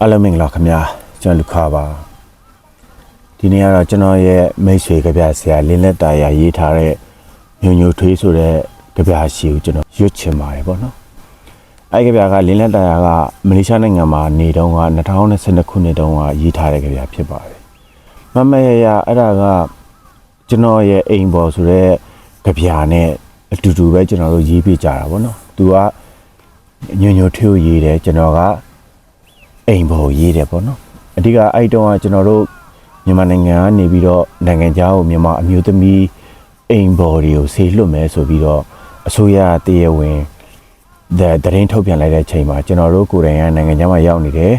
အားလုံးမင်္ဂလာခင်ဗျာကျွန်တော်လူခါပါဒီနေ့ကတော့ကျွန်တော်ရဲ့မိတ်ဆွေကြပြဆရာလင်းလက်တာယာရေးထားတဲ့ညိုညိုထွေးဆိုတဲ့ကြပြရှိကိုကျွန်တော်ရွတ်ချင်ပါတယ်ပေါ့နော်အဲ့ကြပြကလင်းလက်တာယာကမလေးရှားနိုင်ငံမှာနေတုန်းက2022ခုနှစ်တုန်းကရေးထားတဲ့ကြပြဖြစ်ပါတယ်မမရရအဲ့ဒါကကျွန်တော်ရဲ့အိမ်ပေါ်ဆိုတဲ့ကြပြနဲ့အတူတူပဲကျွန်တော်တို့ရေးပြကြတာပေါ့နော်သူကညိုညိုထွေးကိုရေးတယ်ကျွန်တော်က အိမ်ပေါ်ရေးတယ်ပေါ့နော်အဓိကအဲ့တုန်းကကျွန်တော်တို့မြန်မာနိုင်ငံကနေပြီးတော့နိုင်ငံခြားကိုမြန်မာအမျိုးသမီးအိမ်ပေါ်တွေကိုဆေးလွတ်မယ်ဆိုပြီးတော့အစိုးရတရားဝင်တဲ့တရင်ထုတ်ပြန်လိုက်တဲ့အချိန်မှာကျွန်တော်တို့ကိုယ်တိုင်ကနိုင်ငံခြားမှာရောက်နေတယ်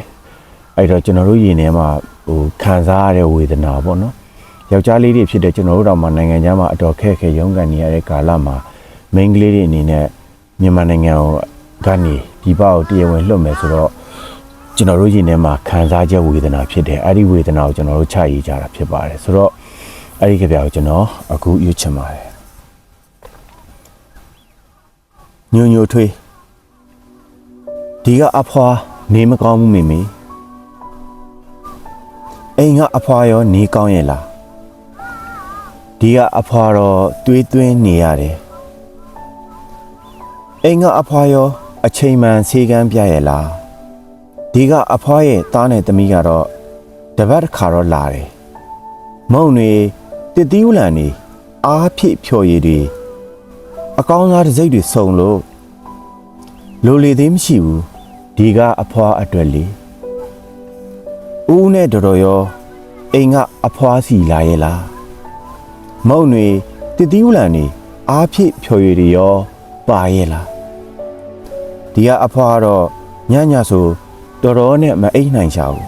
အဲ့တော့ကျွန်တော်တို့ယင်ထဲမှာဟိုခံစားရတဲ့ဝေဒနာပေါ့နော်ယောက်ျားလေးတွေဖြစ်တဲ့ကျွန်တော်တို့တော့မှနိုင်ငံခြားမှာအတော်ခက်ခဲရုန်းကန်နေရတဲ့ကာလမှာမိန်းကလေးတွေအနေနဲ့မြန်မာနိုင်ငံကိုကနေဒီပကိုတရားဝင်လွတ်မယ်ဆိုတော့ ကျွန်တော်တို့ရင်ထဲမှာခံစားချက်ဝေဒနာဖြစ်တယ်အဲ့ဒီဝေဒနာကိုကျွန်တော်တို့ချရေးကြတာဖြစ်ပါတယ်ဆိုတော့အဲ့ဒီကြပြကိုကျွန်တော်အခုရွတ်ချင်ပါတယ်ညိုညိုထွေးဒီကအဖွာနေမကောင်းဘူးမိမိအိမ်ကအဖွာရောနေကောင်းရဲ့လားဒီကအဖွာတော့တွေးသွင်းနေရတယ်အိမ်ကအဖွာရောအချိန်မှန်ဆေးကမ်းပြရဲ့လား ဒီကအဖွားရဲ့သားနဲ့သမီးကတော့တပတ်တစ်ခါတော့လာတယ်။မုံတွေတတိဥလန်နေအားဖြည့်ဖြော်ရည်တွေအကောင်းစားတစ်စိတ်တွေစုံလို့လိုလေသေးမရှိဘူးဒီကအဖွားအတွက်လေ။ဦးနဲ့တော်တော်ရောအိမ်ကအဖွားစီလာရဲ့လား။မုံတွေတတိဥလန်နေအားဖြည့်ဖြော်ရည်တွေရောပါရဲ့လား။ဒီကအဖွားကတော့ညညဆို တော်တော်နဲ့မအိပ်နိုင်ချဘူး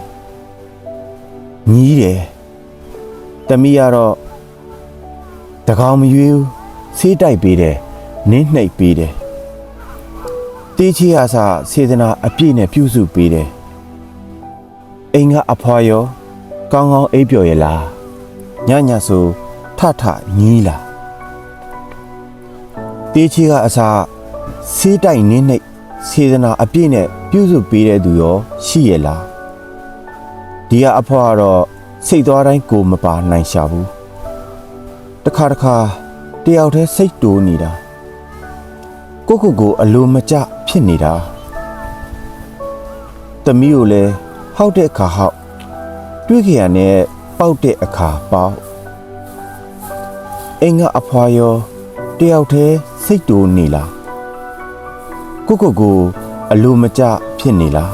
ညီးတယ်တမီးကတော့တကောင်မရွေးဘူးဆေးတိုက်ပေးတယ်နင်းနှိပ်ပေးတယ်တေးချီဟာစာစေတနာအပြည့်နဲ့ပြုစုပေးတယ်အိမ်ကအဖွာရောကောင်းကောင်းအိပ်ပျော်ရလားညညဆိုထထညီးလားတေးချီကအစာဆေးတိုက်နင်းနှိပ် စေတနာအပြည့်နဲ့ပြုစုပေးတဲ့သူရောရှိရလားဒီကအဖွားကတော့စိတ်သွားတိုင်းကိုမပါနိုင်ရှာဘူးတခါတခါတယောက်တည်းစိတ်တိုးနေတာကိုကိုကိုအလိုမကျဖြစ်နေတာတမီးကိုလည်းဟောက်တဲ့အခါဟောက်တွေးကြရနဲ့ပေါက်တဲ့အခါပေါက်အင်းကအဖွားရောတယောက်တည်းစိတ်တိုးနေလား ကိုကိုကိုအလိုမကျဖြစ်နေလား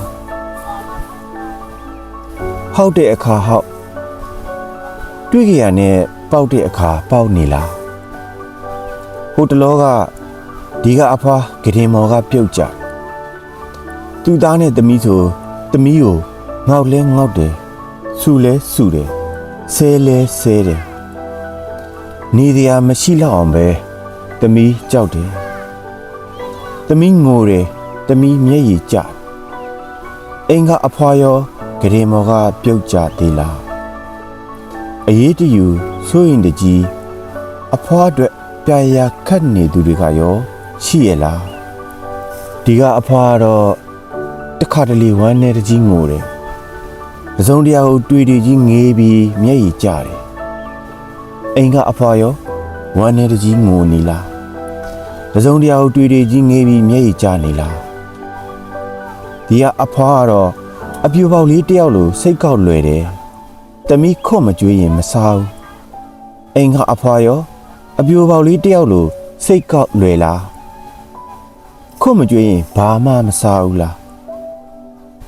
ဟောက်တဲ့အခါဟောက်တွေးကြရနဲ့ပေါက်တဲ့အခါပေါက်နေလားဟိုတလောကဒီကအဖွားဂရင်မော်ကပြုတ်ကြသူ့သားနဲ့သမီးဆိုသမီးကိုငေါက်လဲငေါက်တယ်ဆူလဲဆူတယ်ဆဲလဲဆဲတယ်နေတရားမရှိတော့အောင်ပဲသမီးကြောက်တယ်။ သမီးငိုတယ်။သမီးမျက်ရည်ကျ။အိမ်ကအဖွာရောဂရေမော်ကပြုတ်ကြသေးလား။အရေးတယူစိုးရင်တကြီးအဖွာအတွက်ပြရာခတ်နေသူတွေကရောရှိရလား။ဒီကအဖွာတော့တခါတလေဝမ်းနေတကြီးငိုတယ်။ပစုံတရားကိုတွေ့တွေ့ကြီးငေးပြီးမျက်ရည်ကျတယ်။အိမ်ကအဖွာရောဝမ်းနေတကြီးငိုနေလား။ တစုံတရာကိုတွေ့တွေ့ကြီးငေးပြီးမျက်ရည်ကျနေလားဒီကအဖွားကတော့အပြူပေါက်လေးတယောက်လိုစိတ်ကောက်လွယ်တယ်တမီးခွတ်မကြွေးရင်မစားဘူးအိမ်ကအဖွားရောအပြူပေါက်လေးတယောက်လိုစိတ်ကောက်လွယ်လားခွတ်မကြွေးရင်ဘာမှမစားဘူးလား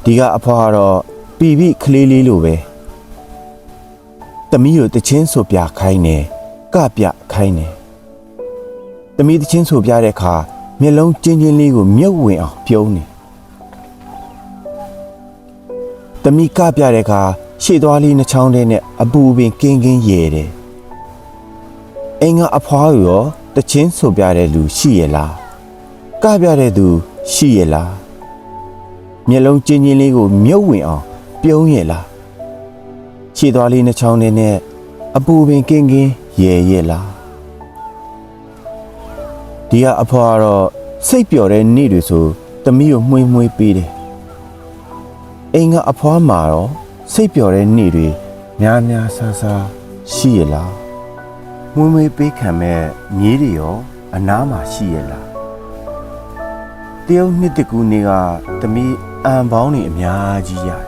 ဒီကအဖွားကတော့ပီပိကလေးလေးလိုပဲတမီးကိုတချင်းဆိုပြခိုင်းတယ်ကပြခိုင်းတယ်။ တမီးတချင်းဆိုပြတဲ့အခါမျက်လုံးကျဉ်းချင်းလေးကိုမြုပ်ဝင်အောင်ပြုံးနေ။တမီးကပြတဲ့အခါရှေ့သွားလေးနှချောင်းတဲ့နဲ့အပူပင်ကင်းကင်းရဲတယ်။အိမ်ကအဖွားရောတချင်းဆိုပြတဲ့လူရှိရလား။ကပြတဲ့သူရှိရလား။မျက်လုံးကျဉ်းချင်းလေးကိုမြုပ်ဝင်အောင်ပြုံးရလား။ရှေ့သွားလေးနှချောင်းတဲ့နဲ့အပူပင်ကင်းကင်းရဲရဲလား။ ဒီကအဖွားကတော့စိတ်ပျော်တဲ့နေ့တွေဆိုသမီးကိုမှွေးမှွေးပေးတယ်အိမ်ကအဖွားမှာတော့စိတ်ပျော်တဲ့နေ့တွေများများဆန်းဆန်းရှိရလားမွေးမွေးပေးခံမဲ့မြေးတွေရောအနားမှာရှိရလားတရုတ်နှစ်တကူနေကသမီးအံပေါင်းနေအများကြီးရတယ်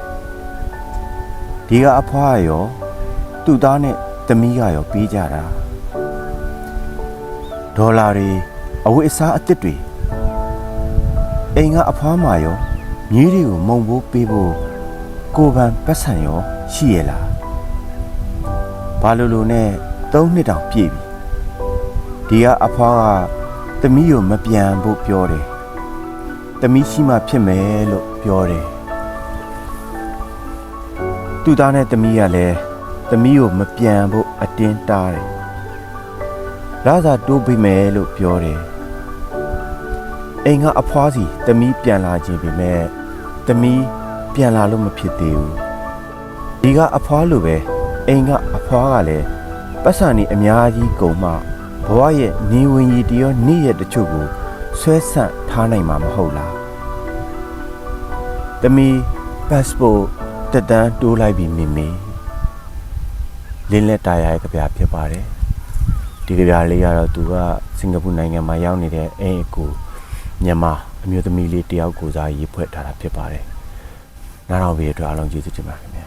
ဒီကအဖွားရောသူ့သားနဲ့သမီးကရောပေးကြတာဒေါ်လာတွေ အဝတ်အစားအသစ်တွေအိမ်ကအဖွားမှာရောမြေးတွေကိုမုံဖို့ပေးဖို့ကိုယ်ပန်ပတ်ဆံရောရှိရလားဘာလို့လို့နဲ့သုံးနှစ်တောင်ပြည့်ပြီဒီကအဖွားကသမီးကိုမပြန်ဖို့ပြောတယ်သမီးရှိမှဖြစ်မယ်လို့ပြောတယ်သူ့သားနဲ့သမီးကလည်းသမီးကိုမပြန်ဖို့အတင်းတားတယ် လာသာတိုးပေးမယ်လို့ပြောတယ်အိမ်ကအဖွားစီသမီးပြန်လာခြင်းပေမဲ့သမီးပြန်လာလို့မဖြစ်သေးဘူးဒီကအဖွားလိုပဲအိမ်ကအဖွားကလည်းပတ်စံနေအများကြီးကုန်မှဘဝရဲ့နေဝင်ရီတရောနေ့ရက်တချို့ကိုဆွဲဆန့်ထားနိုင်မှာမဟုတ်လားသမီး passport တက်တန်းတိုးလိုက်ပြီမိမိလင်းလက်တာရရဲ့ကြပြဖြစ်ပါတယ် ဒီကြပြလေးကတော့သူကစင်ကာပူနိုင်ငံမှာရောက်နေတဲ့အိမ်အကူမြန်မာအမျိုးသမီးလေးတယောက်ကိုစားရေးဖွဲ့ထားတာဖြစ်ပါတယ်နားတော်ဘေးအတွက်အားလုံးကျေးဇူးတင်ပါတယ်ခင်ဗျာ